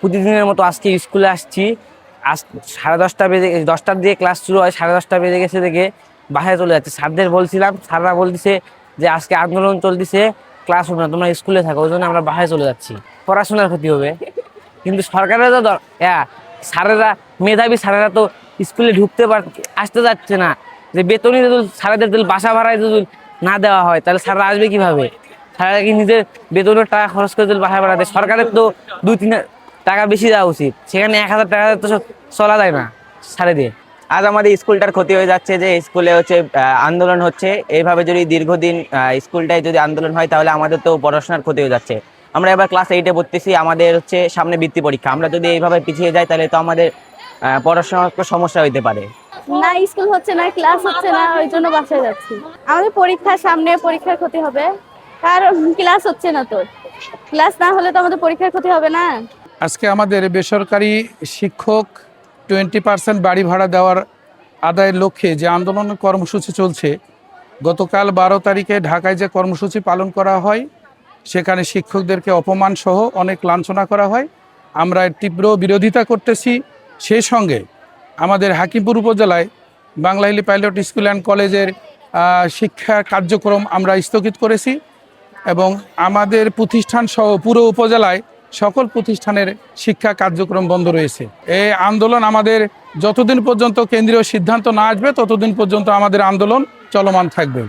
প্রতিদিনের মতো আজকে স্কুলে আসছি। আজ সাড়ে দশটা বেজে, দশটার দিয়ে ক্লাস শুরু হয়, সাড়ে দশটা বেজে গেছে দেখে বাসায় চলে যাচ্ছে। স্যারদের বলছিলাম, স্যাররা বলতেছে যে আজকে আন্দোলন চলতেছে ক্লাস হবে না, তোমরা স্কুলে থাকো, ওই জন্য আমরা বাসায় চলে যাচ্ছি। পড়াশোনার ক্ষতি হবে। কিন্তু সরকারের তো হ্যাঁ স্যারেরা, মেধাবী স্যারেরা তো স্কুলে ঢুকতে পার, আসতে যাচ্ছে না। যে বেতনই যদি স্যারেদের যদি বাসা ভাড়ায় যদি না দেওয়া হয়, তাহলে স্যাররা আসবে কীভাবে? স্যারেরা কি নিজের বেতনের টাকা খরচ করে যদি বাসা ভাড়া দেয় সরকারের তো দুই তিন টাকা বেশি দেওয়া উচিত। সেখানে এক হাজার টাকা তো চলা যায় না সারে দিয়ে। আজ আমাদের স্কুলটার ক্ষতি হয়ে যাচ্ছে যে স্কুলে হচ্ছে আন্দোলন হচ্ছে। এইভাবে যদি দীর্ঘদিন আহ, স্কুলটায় যদি আন্দোলন হয় তাহলে আমাদের তো পড়াশোনার ক্ষতি হয়ে যাচ্ছে। আমরা এবার ক্লাস এইটে পড়তেছি আমাদের হচ্ছে সামনে বৃত্তি পরীক্ষা। আমরা যদি এইভাবে পিছিয়ে যাই তাহলে তো আমাদের আহ, পড়াশোনার সমস্যা হইতে পারে। না স্কুল হচ্ছে না ক্লাস হচ্ছে না ওই জন্য বাসায় যাচ্ছি। আমাদের পরীক্ষার সামনে পরীক্ষার ক্ষতি হবে। কারণ ক্লাস হচ্ছে না তো ক্লাস না হলে তো আমাদের পরীক্ষার ক্ষতি হবে না। আজকে আমাদের বেসরকারি শিক্ষক টোয়েন্টি পার্সেন্ট বাড়ি ভাড়া দেওয়ার আদায়ের লক্ষ্যে যে আন্দোলন কর্মসূচি চলছে, গতকাল বারো তারিখে ঢাকায় যে কর্মসূচি পালন করা হয়, সেখানে শিক্ষকদেরকে অপমান সহ অনেক লাঞ্ছনা করা হয়। আমরা তীব্র বিরোধিতা করতেছি। সেই সঙ্গে আমাদের হাকিমপুর উপজেলায় বাংলাহিলি পাইলট স্কুল অ্যান্ড কলেজের শিক্ষা কার্যক্রম আমরা স্থগিত করেছি। এবং আমাদের প্রতিষ্ঠান সহ পুরো উপজেলায় সকল প্রতিষ্ঠানের শিক্ষা কার্যক্রম বন্ধ রয়েছে। এই আন্দোলন আমাদের যতদিন পর্যন্ত কেন্দ্রীয় সিদ্ধান্ত না আসবে, ততদিন পর্যন্ত আমাদের আন্দোলন চলমান থাকবে।